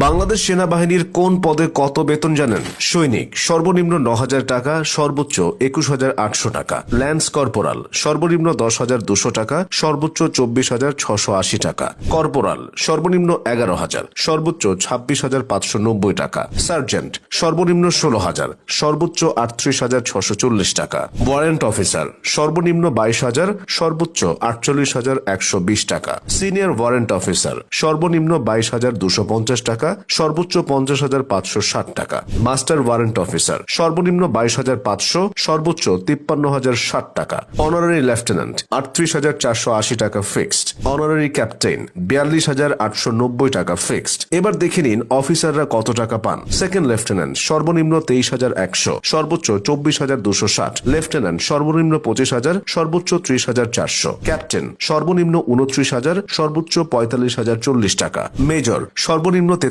বাংলাদেশ সেনাবাহিনীর কোন পদে কত বেতন জানেন? সৈনিক, সর্বনিম্ন ন হাজার টাকা, সর্বোচ্চ একুশ হাজার আটশো টাকা। ল্যান্স কর্পোরাল, সর্বনিম্ন দশ হাজার দুশো টাকা, সর্বোচ্চ চব্বিশ হাজার ছশো আশি টাকা। কর্পোরাল, সর্বনিম্ন এগারো হাজার, সর্বোচ্চ ছাব্বিশ হাজার পাঁচশো নব্বই টাকা। সার্জেন্ট, সর্বনিম্ন ষোলো হাজার, সর্বোচ্চ আটত্রিশ হাজার ছশো চল্লিশ টাকা। ওয়ারেন্ট অফিসার, সর্বনিম্ন বাইশ হাজার, সর্বোচ্চ আটচল্লিশ হাজার একশো বিশ টাকা। সিনিয়র ওয়ারেন্ট অফিসার, সর্বনিম্ন বাইশ হাজার দুশো পঞ্চাশ টাকা। সর্বোচ্চ পঞ্চাশ হাজার পাঁচশো ষাট টাকা। মাস্টার ওয়ারেন্ট অফিসার, সর্বনিম্ন বাইশ হাজার পাঁচশো, সর্বোচ্চ তিপ্পান্ন হাজার ষাট টাকা। অনারারি লেফটেন্যান্ট, আটত্রিশ হাজার চারশো আশি টাকা ফিক্সড। অনারারি ক্যাপ্টেন বিয়াল্লিশ হাজার আটশো নব্বই টাকা ফিক্সড। এবার দেখে নিন অফিসাররা কত টাকা পান। সেকেন্ড লেফটেন্যান্ট, সর্বনিম্ন তেইশ হাজার একশো, সর্বোচ্চ চব্বিশ হাজার দুশো ষাট। লেফটেন্যান্ট, সর্বনিম্ন পঁচিশ হাজার, সর্বোচ্চ ত্রিশ হাজার চারশো। ক্যাপ্টেন, সর্বনিম্ন উনত্রিশ হাজার, সর্বোচ্চ পঁয়তাল্লিশ হাজার চল্লিশ টাকা। মেজর, সর্বনিম্ন